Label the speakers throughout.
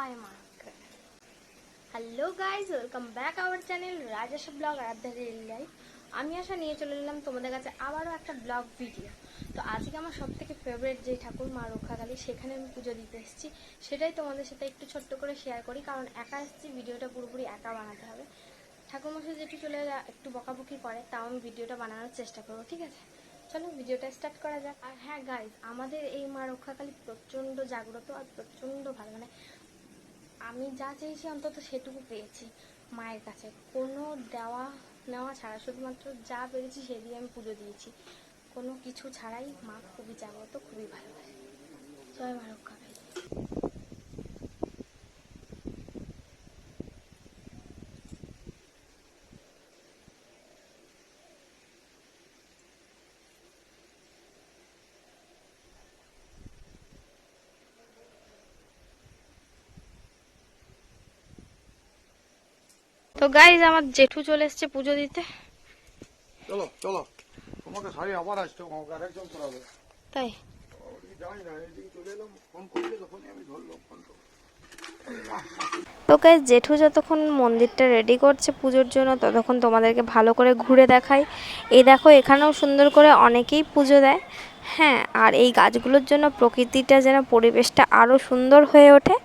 Speaker 1: জয় মা hello guys welcome back our channel Rajesh vlog Aradhya real life আমি আসা নিয়ে চলে এলাম তোমাদের কাছে আবারও একটা ব্লগ ভিডিও তো আজকে আমার সব থেকে ফেভারিট যে ঠাকুর মা রক্ষাকালী, সেখানে আমি পুজো দিতে এসেছি। সেটাই তোমাদের সাথে একটু ছোট্ট করে শেয়ার করি, কারণ একা এসেছি, ভিডিওটা পুরোপুরি একা বানাতে হবে। ঠাকুরমশাই যেটু চলে একটু বকাবকি করে, তাও আমি ভিডিওটা বানানোর চেষ্টা করব, ঠিক আছে? চলো, ভিডিওটা স্টার্ট করা যাক। আর হ্যাঁ গাইজ আমাদের এই মা রক্ষাকালী প্রচণ্ড জাগ্রত আর প্রচণ্ড ভালো। মানে আমি যা চেয়েছি অন্তত সেটুকু পেয়েছি মায়ের কাছে। কোনো দেওয়া নেওয়া ছাড়া, শুধুমাত্র যা পেরেছি সে দিয়ে আমি পুজো দিয়েছি। কোনো কিছু ছাড়াই মা খুবই জাগ্রত, খুবই ভালোবাসে। জয় মা তো গাইজ আমার জেঠু চলে এসছে পুজো দিতে।
Speaker 2: চলো চলো। তোমাকে শাড়ি আবার আসতে আমাকে আরেকজন করাবে
Speaker 1: তাই? তো গাইজ জেঠু যতক্ষণ মন্দিরটা রেডি করছে পুজোর জন্য ততক্ষণ তোমাদেরকে ভালো করে ঘুরে দেখাই। এই দেখো এখানেও সুন্দর করে অনেকেই পুজো দেয়। হ্যাঁ আর এই গাছগুলোর জন্য প্রকৃতিটা যেন পরিবেশটা আরও সুন্দর হয়ে ওঠে।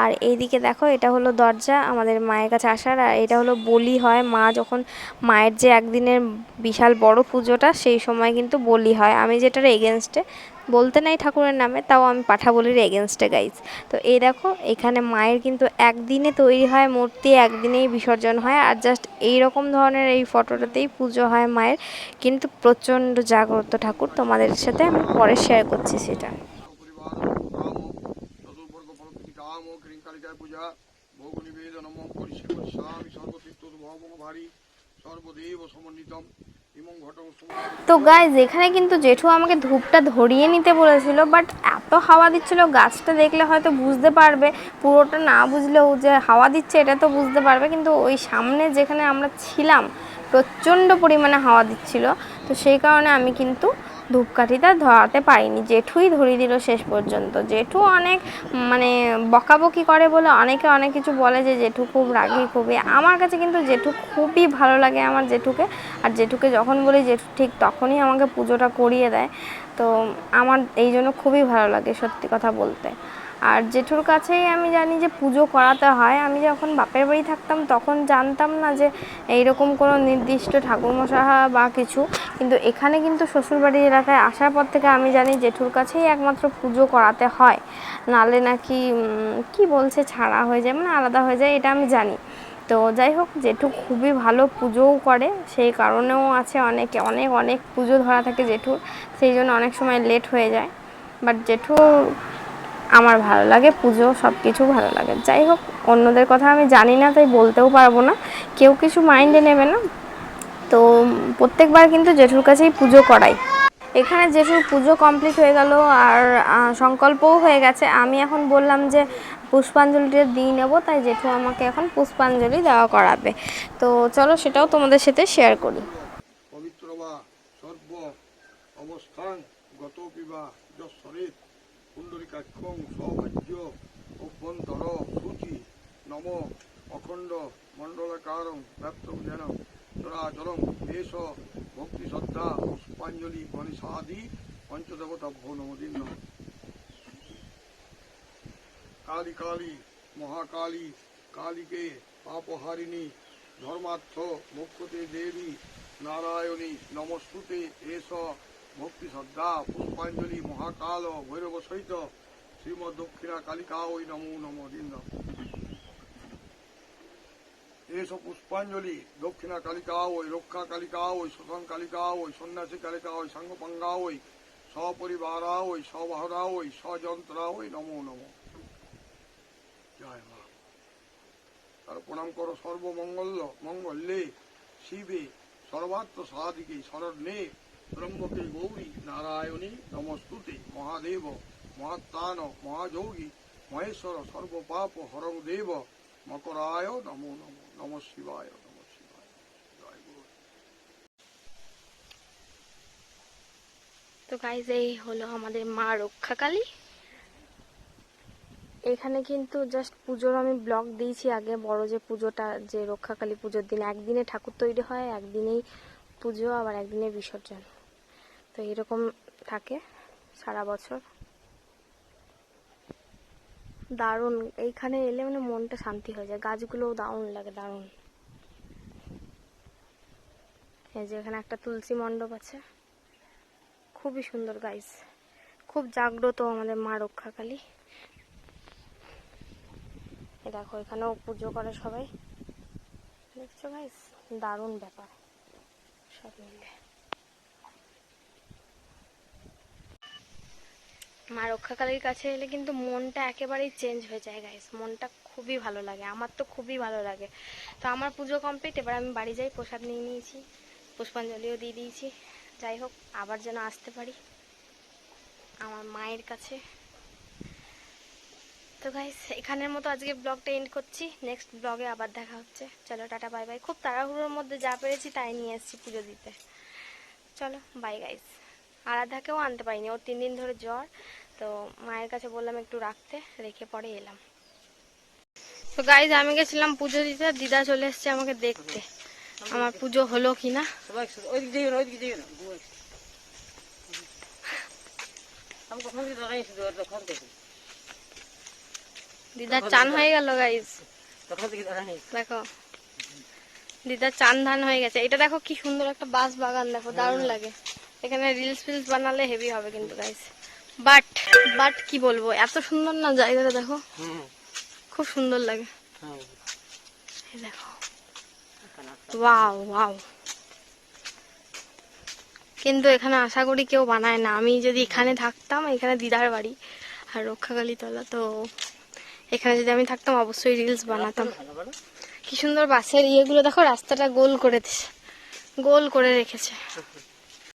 Speaker 1: আর এইদিকে দেখো, এটা হলো দরজা আমাদের মায়ের কাছে আসার, আর এটা হলো বলি হয়। মা যখন মায়ের যে একদিনের বিশাল বড় পুজোটা, সেই সময় কিন্তু বলি হয়। আমি যেটার এগেনস্টে বলতে নাই ঠাকুরের নামে, তাও আমি পাঠা বলির এগেনস্টে গাইজ তো এই দেখো, এখানে মায়ের কিন্তু একদিনে তৈরি হয়, মূর্তি একদিনেই বিসর্জন হয়, আর জাস্ট এই রকম ধরনের এই ফটোটাতেই পুজো হয় মায়ের। কিন্তু প্রচণ্ড জাগ্রত ঠাকুর তোমাদের সাথে আমি পরে শেয়ার করছি সেটা। তো গাইজ এখানে কিন্তু জেঠু আমাকে ধূপটা ধরিয়ে নিতে বলেছিল বাট এত হাওয়া দিচ্ছিল, গাছটা দেখলে হয়তো বুঝতে পারবে। পুরোটা না বুঝলেও যে হাওয়া দিচ্ছে, এটা তো বুঝতে পারবে। কিন্তু ওই সামনে যেখানে আমরা ছিলাম, প্রচণ্ড পরিমাণে হাওয়া দিচ্ছিল। তো সেই কারণে আমি কিন্তু ধূপকাঠিটা ধরাতে পারিনি। জেঠুই ধরিয়ে দিল শেষ পর্যন্ত। জেঠু অনেক মানে বকাবকি করে বলে অনেকে অনেক কিছু বলে যে জেঠু খুব রাগি, খুবই। আমার কাছে কিন্তু জেঠু খুবই ভালো লাগে আমার জেঠুকে। আর জেঠুকে যখন বলি জেঠু ঠিক তখনই আমাকে পুজোটা করিয়ে দেয়। তো আমার এই জন্য খুবই ভালো লাগে সত্যি কথা বলতে। আর জেঠুর কাছেই আমি জানি যে পুজো করাতে হয়। আমি যখন বাপের বাড়ি থাকতাম তখন জানতাম না যে এইরকম কোনো নির্দিষ্ট ঠাকুরমশা বা কিছু। কিন্তু এখানে কিন্তু শ্বশুরবাড়ির এলাকায় আসার পর থেকে আমি জানি জেঠুর কাছেই একমাত্র পুজো করাতে হয়। নালে নাকি কি বলছে, ছাড়া হয়ে যায় মানে আলাদা হয়ে যায়, এটা আমি জানি। তো যাই হোক, জেঠু খুবই ভালো পুজোও করে, সেই কারণেও আছে অনেকে, অনেক অনেক পুজো ধরা থাকে জেঠুর, সেই জন্য অনেক সময় লেট হয়ে যায়। বাট জেঠু আমার ভালো লাগে, পুজো সব কিছু ভালো লাগে। যাই হোক, অন্যদের কথা আমি জানি না, তাই বলতেও পারব না। কেউ কিছু মাইন্ডে নেবে না। তো প্রত্যেকবার কিন্তু জেঠুর কাছেই পুজো করাই। এখানে জেঠুর পুজো কমপ্লিট হয়ে গেল আর সংকল্পও হয়ে গেছে। আমি এখন বললাম যে পুষ্পাঞ্জলিটা দিয়ে নেব, তাই জেঠু আমাকে এখন পুষ্পাঞ্জলি দেওয়া করাবে। তো চলো সেটাও তোমাদের সাথে শেয়ার করি।
Speaker 2: পবিত্র বা সর্ব অবস্থান গত যশ্বরেত পুণ্ডরিকাক্ষং সৌভাগ্য অভ্যন্তর সূচি নম অখণ্ড মণ্ডলাকারং ব্যপ্ত যেন চরাচরং দেশ ভক্তি শ্রদ্ধা পুষ্পাঞ্জলি গণেশাদি পঞ্চদেবতা ভো নমদিন কালী কালী মহাকালী কালীকে পাপহারিণী ধর্মার্থ মোক্ষতে দেবী নারায়ণী নমস্তুতে এস ভক্তি শ্রদ্ধা, পুষ্পাঞ্জলি, মহাকাল, ভৈরব সহিত শ্রীমদ দক্ষিণা কালিকা ওই নমো নম দিন এস পুষ্পাঞ্জলি, দক্ষিণা কালিকা ওই, রক্ষা কালিকা ওই শোষণ কালিকা ওই, সন্ন্যাসী কালিকা ওই, সাঙ্গপাঙ্গা ওই, সপরিবারা ওই, সবাহরা ওই, সযন্ত্রা ওই, নমো নম। জয় মা। তার প্রণাম করো সর্বমঙ্গল মঙ্গলে শিবে সর্বাত্ম সাদিকে শরণ্যে ব্রহ্মকে গৌরী নারায়ণী নমস্তুতে। মহাদেব, মহাত্মান, মহাযোগী, মহেশ্বর, সর্বপাপ হরং দেব মকরায় নমো নমো, নম শিবায়, নম
Speaker 1: তো গাইজ এই হলো আমাদের মা রক্ষাকালী। এখানে কিন্তু জাস্ট পুজোর আমি ব্লগ দিয়েছি আগে, বড় যে পুজোটা, যে রক্ষাকালী পুজোর দিন। একদিনে ঠাকুর তৈরি হয়, একদিনেই পুজো, আবার একদিনে বিসর্জন। তো এরকম থাকে সারা বছর। দারুণ। এইখানে এলে মানে মনটা শান্তি হয়ে যায়। গাছগুলোও দারুণ লাগে, দারুণ। এই যে এখানে একটা তুলসী মণ্ডপ আছে। খুবই সুন্দর গাইস খুব জাগ্রত আমাদের মা রক্ষাকালী। দেখো, এখানেও পুজো করে সবাই। দেখছ গাইস দারুণ ব্যাপার। সব মিলে মা রক্ষাকালীর কাছে এলে কিন্তু মনটা একেবারেই চেঞ্জ হয়ে যায় গাইস মনটা খুবই ভালো লাগে, আমার তো খুবই ভালো লাগে। তো আমার পুজো কমপ্লিট এবার আমি বাড়ি যাই, প্রসাদ নিয়ে নিয়েছি, পুষ্পাঞ্জলিও দিয়ে দিয়েছি। যাই হোক, আবার যেন আসতে পারি আমার মায়ের কাছে। তো গাইস এখানের মতো আজকে ব্লগটা এন্ড করছি। নেক্সট ব্লগে আবার দেখা হচ্ছে। চলো, টাটা বাই বাই খুব তাড়াহুড়োর মধ্যে যা পেরেছি তাই নিয়ে এসেছি পুজো দিতে। চলো বাই গাইস আরাধাকেও আনতে পারিনি। ওর তিন দিন ধরে জ্বর তো মায়ের কাছে বললাম একটু রাখতে রেখে পরে এলাম। তো গাইজ আমি গেছিলাম পুজো দিতে দিদা চলে এসছে আমাকে দেখতে। আমার পুজো হলো কি না দিদার চান হয়ে গেল গাইজ দেখো দিদার চান ধান হয়ে গেছে। এটা দেখো কি সুন্দর একটা বাঁশ বাগান দেখো দারুণ লাগে। এখানে রিলস ফিলস বানালে হেভি হবে কিন্তু গাইজ বাট বাট কি বলব? এত সুন্দর না জায়গাটা দেখো? খুব সুন্দর লাগে। দেখো। ওয়াও ওয়াও কিন্তু এখানে আশা করি কেউ বানায় না। আমি যদি এখানে থাকতাম এখানে দিদার বাড়ি আর রক্ষাকালী তলা তো এখানে যদি আমি থাকতাম অবশ্যই রিলস বানাতাম। কি সুন্দর বাসের ইয়েগুলো দেখো রাস্তাটা গোল করে দিছে। গোল করে রেখেছে।